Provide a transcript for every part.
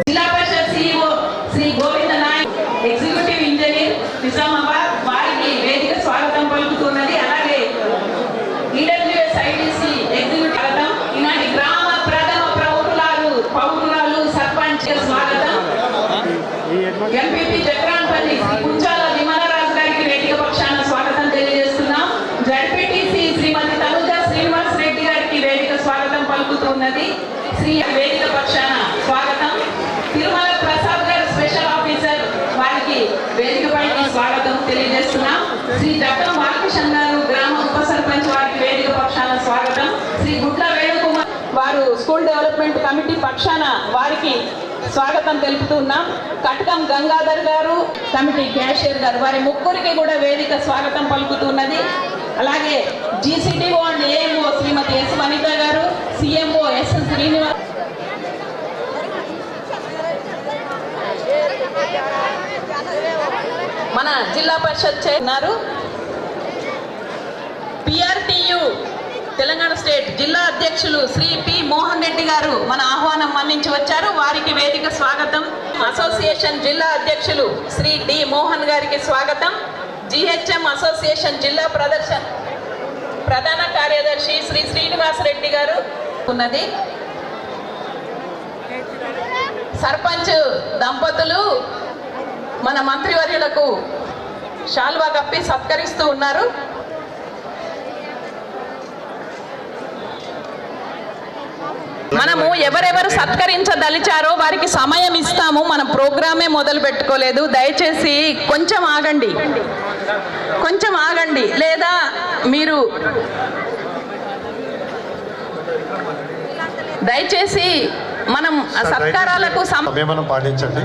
Zilla Parishad CEO Shri Govinda Naik executive engineer Nizamabad Development committee పక్షాన వారికి స్వాగతం తెలుపుతున్నాం కటకం గంగాధర్ గారు కమిటీ క్యాషియర్ గారు వారి ముగ్గురికి కూడా వేదిక స్వాగతం పలుకుతున్నది. అలాగే GCTO and AMO Shrimati S Vanitha గారు సిఎంఓ ఎస్ శ్రీనివాస్ మన జిల్లా పరిషత్ చేస్తున్నారు పిఆర్టీయు తెలంగాణ స్టేట్ జిల్లా అధ్యక్షులు శ్రీ పి మోహన్ రెడ్డి గారు మన ఆహ్వానం మన్నించి వచ్చారు. వారికి వేదిక స్వాగతం. అసోసియేషన్ జిల్లా అధ్యక్షులు శ్రీ డి మోహన్ గారికి స్వాగతం. జిహెచ్ఎం అసోసియేషన్ జిల్లా ప్రదర్శన ప్రధాన కార్యదర్శి శ్రీ శ్రీనివాస్ రెడ్డి గారు ఉన్నది. సర్పంచ్ దంపతులు మన మంత్రివర్యులకు శాల్వా కప్పి సత్కరిస్తూ ఉన్నారు. మనము ఎవరెవరు సత్కరించదలిచారో వారికి సమయం ఇస్తాము. మన ప్రోగ్రామే మొదలు పెట్టుకోలేదు. దయచేసి కొంచెం ఆగండి. కొంచెం ఆగండి. లేదా మీరు దయచేసి మనం సత్కారాలకు సమ సంయమనం పాటించండి.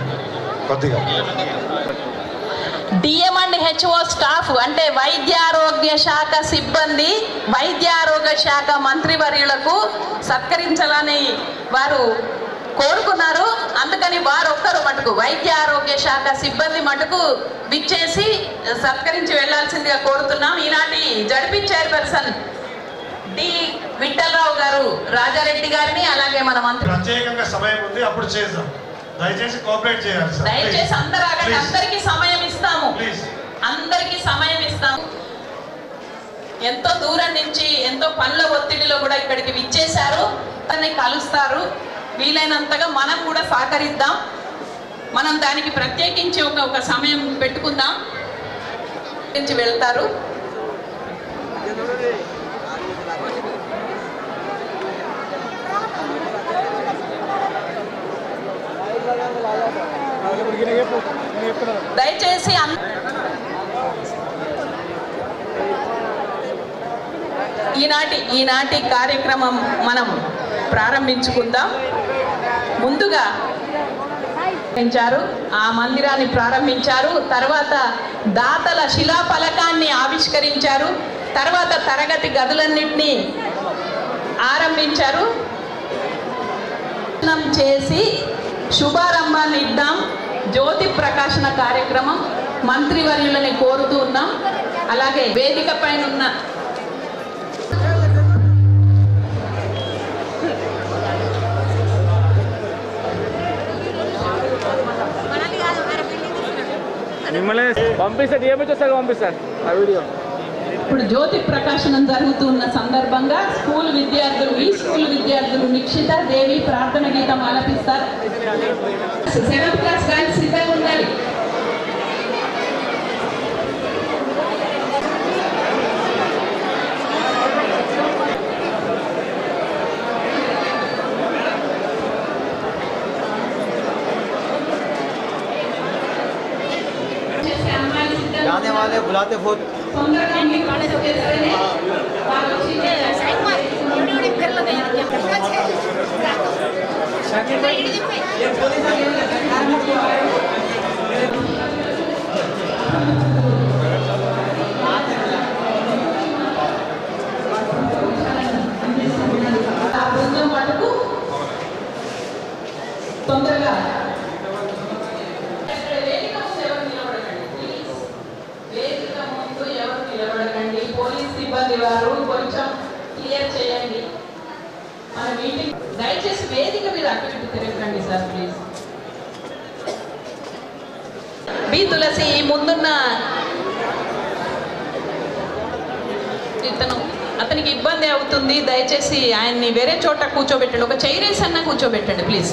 కొద్దిగా. డిఎం అండ్ హెచ్ఓ స్టాఫ్ అంటే వైద్యారోగ్య శాఖ సిబ్బంది వైద్యారోగ్య శాఖ శాఖ మంత్రివర్యులకు సత్కరించాలని వారు కోరుకున్నారు. అందుకని వారు ఒక్కరు మటుకు వైద్య ఆరోగ్య శాఖ సిబ్బంది మటుకు విచ్చేసి సత్కరించి వెళ్ళాల్సిందిగా కోరుతున్నాం. ఈనాటి జడ్పీ చైర్పర్సన్ డి విఠలరావు గారు రాజారెడ్డి గారిని అలాగే మన మంత్రి ప్రత్యేకంగా సమయం ఉంది అప్పుడు చేద్దాం. దయచేసి కోఆపరేట్ చేయాలి సార్. దయచేసి అందరూ ఆగండి. అందరికీ సమయం ఇస్తాము. ప్లీజ్ అందరికీ సమయం ఇస్తాము. ఎంతో దూరం నుంచి ఎంతో పనుల ఒత్తిడిలో కూడా ఇక్కడికి విచ్చేశారు. తనని కలుస్తారు. వీలైనంతగా మనం కూడా సహకరిద్దాం. మనం దానికి ప్రత్యేకించి ఒక ఒక సమయం పెట్టుకుందాం. నుంచి వెళ్తారు. దయచేసి ఈనాటి ఈనాటి కార్యక్రమం మనం ప్రారంభించుకుందాం. ముందుగా ప్రారంభించారు. ఆ మందిరాన్ని ప్రారంభించారు. తర్వాత దాతల శిలాఫలకాన్ని ఆవిష్కరించారు. తర్వాత తరగతి గదులన్నింటినీ ఆరంభించారు. చేసి శుభారంభాన్ని ఇద్దాం. జ్యోతి ప్రకాశన కార్యక్రమం మంత్రివర్యులని కోరుతూ ఉన్నాం. అలాగే వేదిక పైన ఉన్న మిమ్మల్ని పంపిస్తాను ఏమి చూస్తారు పంపిస్తాను ఆ వీడియో. ఇప్పుడు జ్యోతి ప్రకాశనం జరుగుతున్న సందర్భంగా స్కూల్ విద్యార్థులు ఈ స్కూల్ విద్యార్థులు నిక్షిత దేవి ప్రార్థన గీతం ఆలపిస్తారు సెవెంత్ క్లాస్ కానీ సిద్ధంగా ఉండాలి చేసే అమ్మాయిలు సిద్ధంగా जाने वाले बुलाते बहुत తొందరగా మీకు వాళ్ళతోనే వాళ్ళు తొందరగా వేదిక అటు ఇటు సార్ ప్లీజ్ బి తులసి ముందున్న ఇతను అతనికి ఇబ్బంది అవుతుంది. దయచేసి ఆయన్ని వేరే చోట కూర్చోబెట్టండి. ఒక చైర్ వేసి అన్న కూర్చోబెట్టండి ప్లీజ్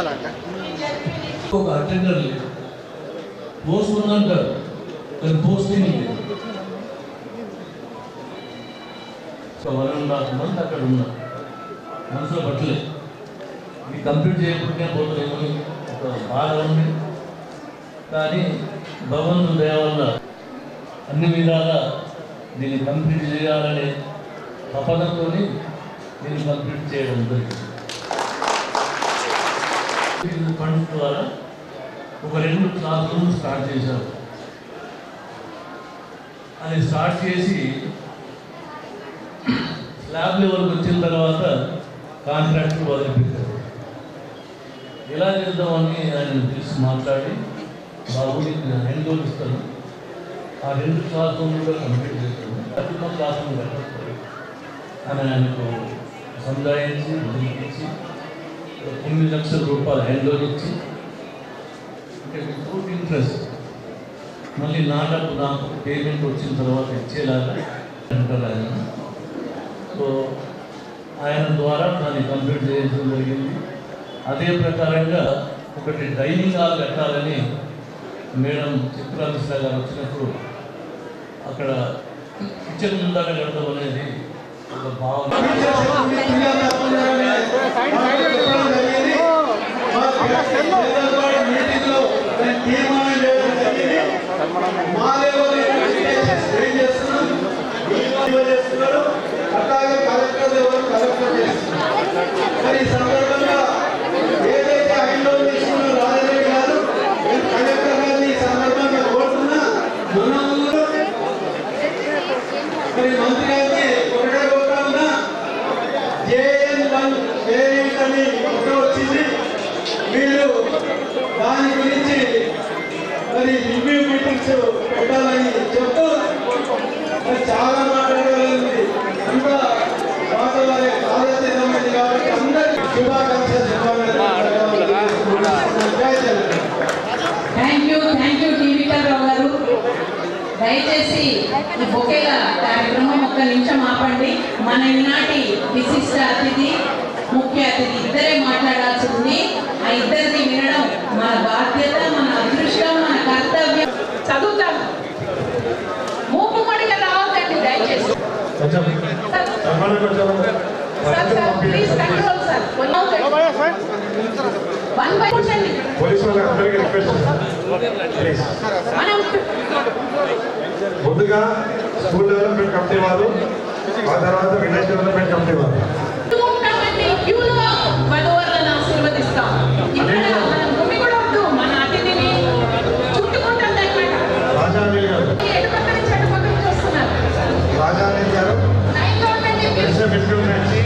సంవత్సరాల నుంచి ఈ జడ్పీని ఒక అటెండర్ లేదు. పోస్ట్ ఉందంటారు కానీ పోస్టింగ్ లేదు. So one and half month అక్కడ ఉన్నా. మనసులో పట్టలేదు ఇది కంప్లీట్ చేయకుంటే పోతుందేమని ఒక బాధ ఉంది. కానీ భగవంతుని దయ వల్ల అన్ని విధాలా దీన్ని కంప్లీట్ చేయాలనే తపనతో దీన్ని కంప్లీట్ చేయడం జరిగింది. ఫండ్ ద్వారా ఒక రెండు క్లాస్ రూమ్ స్టార్ట్ చేశారు. అది స్టార్ట్ చేసి ల్యాబ్ లెవెల్కి వచ్చిన తర్వాత కాంట్రాక్ట్ వదిలిపెట్టారు ఎలా చేద్దామని ఆయన పిలిచి మాట్లాడి బాబు రెండు రోజులు ఇస్తాను. ఆ రెండు క్లాస్ రూమ్ కూడా కంప్లీట్ చేస్తాను. అతిమ క్లాస్ రూమ్ కట్టేస్తారు అని ఆయనకు సముదాయించి వదిలిపించి తొమ్మిది లక్షల రూపాయలు హ్యాండ్ ఇచ్చి అంటే వితౌట్ ఇంట్రెస్ట్. మళ్ళీ నా డబ్బు నాకు పేమెంట్ వచ్చిన తర్వాత ఇచ్చేలాగా అంటారు ఆయన. సో ఆయన ద్వారా దాన్ని కంప్లీట్ చేయడం జరిగింది. అదే ప్రకారంగా ఒకటి డైనింగ్ హాల్ కట్టాలని మేడం చిత్రాలిస్తా గారు వచ్చినప్పుడు అక్కడ కిచెన్ ముందాక కడతాం అనేది ఒక భావన కేసు పెట్టాలని చెప్తూ చాలా మాట్లాడాలని అంత మాట్లాడే ఆలోచితమైంది కాబట్టి అందరికీ శుభాకాంక్షలు చెప్పాలని దయచేసి ఈ బొకేల కార్యక్రమం ఒక్క నిమిషం ఆపండి. మన ఈనాటి విశిష్ట అతిథి ముఖ్య అతిథి ఇద్దరే మాట్లాడాల్సి ఉంది. ఆ ఇద్దరిని వినడం మన బాధ్యత మన అదృష్టం. మన కర్తవ్యం చదువుతాం మూకుమ్మడిగా రావద్దండి దయచేసి. కొంచెం చెప్పండి కొంచెం sir. Sir please control sir. One by కూర్చోండి పోలీసు వాళ్ళకి అందరికీ రిక్వెస్ట్ ప్లీజ్ మనం ముందుగా స్కూల్ డెవలప్మెంట్ కమిటీ వారు ఆ తర్వాత విలేజ్ డెవలప్మెంట్ కమిటీ వారు. Seven, two, nine.